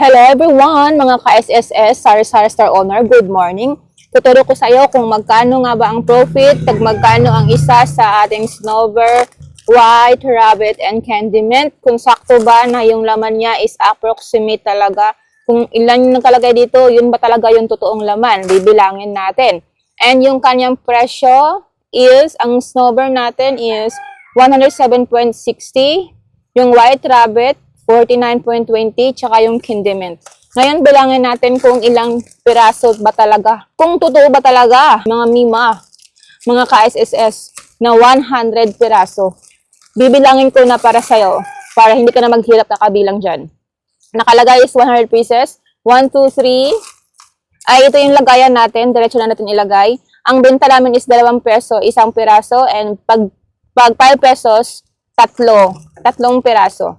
Hello everyone, mga ka-SSS, Sar Sar Star Owner, good morning. Tuturo ko sa iyo kung magkano nga ba ang profit, tag magkano ang isa sa ating snowbird, white rabbit, and candy mint. Kung sakto ba na yung laman niya is approximate talaga. Kung ilan yung nakalagay dito, yun ba talaga yung totoong laman? Bibilangin natin. And yung kanyang presyo is, ang snowbird natin is 107.60. Yung white rabbit, 49.20, tsaka yung kindiment. Ngayon, bilangin natin kung ilang piraso ba talaga. Kung totoo ba talaga, mga mima, mga ka-SSS, na 100 piraso. Bibilangin ko na para sa'yo, para hindi ka na maghirap na kabilang dyan. Nakalagay is 100 pieces. 1, 2, 3. Ay, ito yung lagayan natin. Diretso na natin ilagay. Ang benta namin is 2 peso, isang piraso. And pag, pag 5 pesos, tatlo. Tatlong piraso.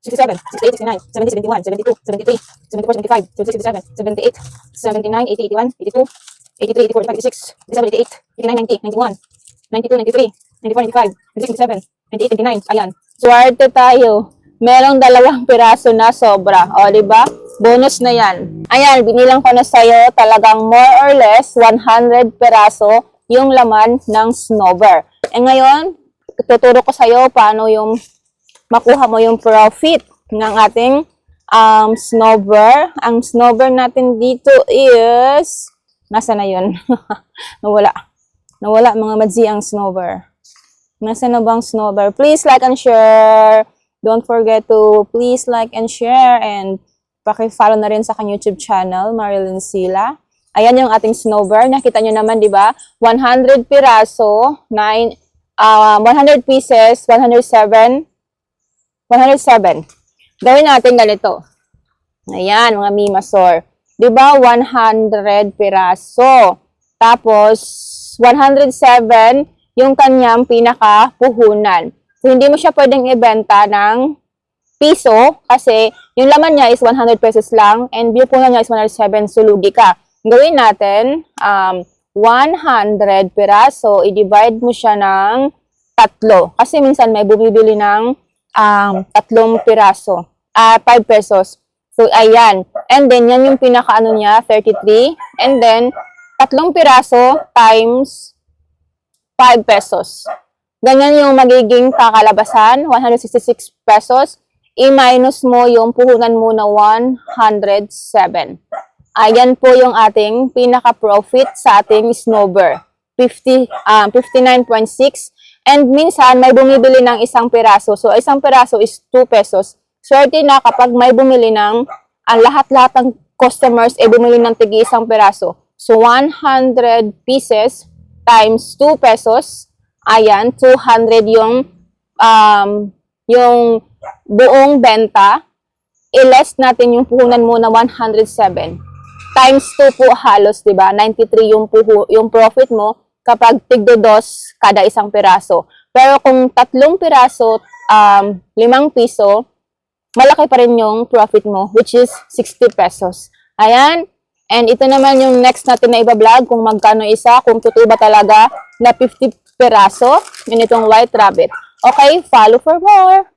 67, 68, 69, 70, 71, 72, 73, 74, 75, 76, 77, 78, 79, 80, 81, 82, 83, 84, 85, 86, 87, 88, 89, 90, 91, 92, 93, 94, 95, 96, 97, 98, 99. Ayan. Swerte tayo. Merong dalawang piraso na sobra. O, di ba? Bonus na yan. Ayan, binilang ko na sa'yo talagang more or less 100 piraso yung laman ng snowber. E ngayon, tuturo ko sa'yo paano yung makuha mo yung profit ng ating um, snowber. Ang snowber natin dito is, nasa na yun? Nawala. Nawala mga madzi ang snowber. Nasa na bang snowber? Please like and share. Don't forget to please like and share and paki-follow na rin sa kanyang YouTube channel, Marilyn Sila. Ayan yung ating snowber. Nakita nyo naman, di ba? 100 piraso, 9, uh, 100 pieces, 107, 107. Gawin natin ganito. Ayan, mga mimasor. Di ba? 100 piraso. Tapos, 107 yung kanyang pinaka-puhunan. So, hindi mo siya pwedeng ibenta ng piso kasi yung laman niya is 100 pesos lang and yung puhunan niya is 107, so lugi ka. Gawin natin, um, 100 piraso, i-divide mo siya ng tatlo. Kasi minsan may bumibili ng um, tatlong piraso, ah 5 pesos. So, ayan. And then, yan yung pinaka-ano niya, 33. And then, tatlong piraso times 5 pesos. Ganyan yung magiging kakalabasan, 166 pesos. I-minus mo yung puhunan mo na 107. Ayan po yung ating pinaka-profit sa ating snowber. 50, um, 59.6. And minsan, may bumibili ng isang piraso. So, isang piraso is 2 pesos. Swerte na kapag may bumili ng, ang lahat-lahat ng customers ay bumili ng tigi isang piraso. So, 100 pieces times 2 pesos, ayan, 200 yung, um, yung buong benta, i-less natin yung puhunan mo na 107. Times 2 po halos, di ba? 93 yung, puhu, yung profit mo kapag tigdo dos kada isang piraso. Pero kung tatlong piraso, um, limang piso, malaki pa rin yung profit mo, which is 60 pesos. Ayan. And ito naman yung next natin na iba-vlog kung magkano isa, kung totoo ba talaga na 50 peraso, yun itong white rabbit. Okay, follow for more.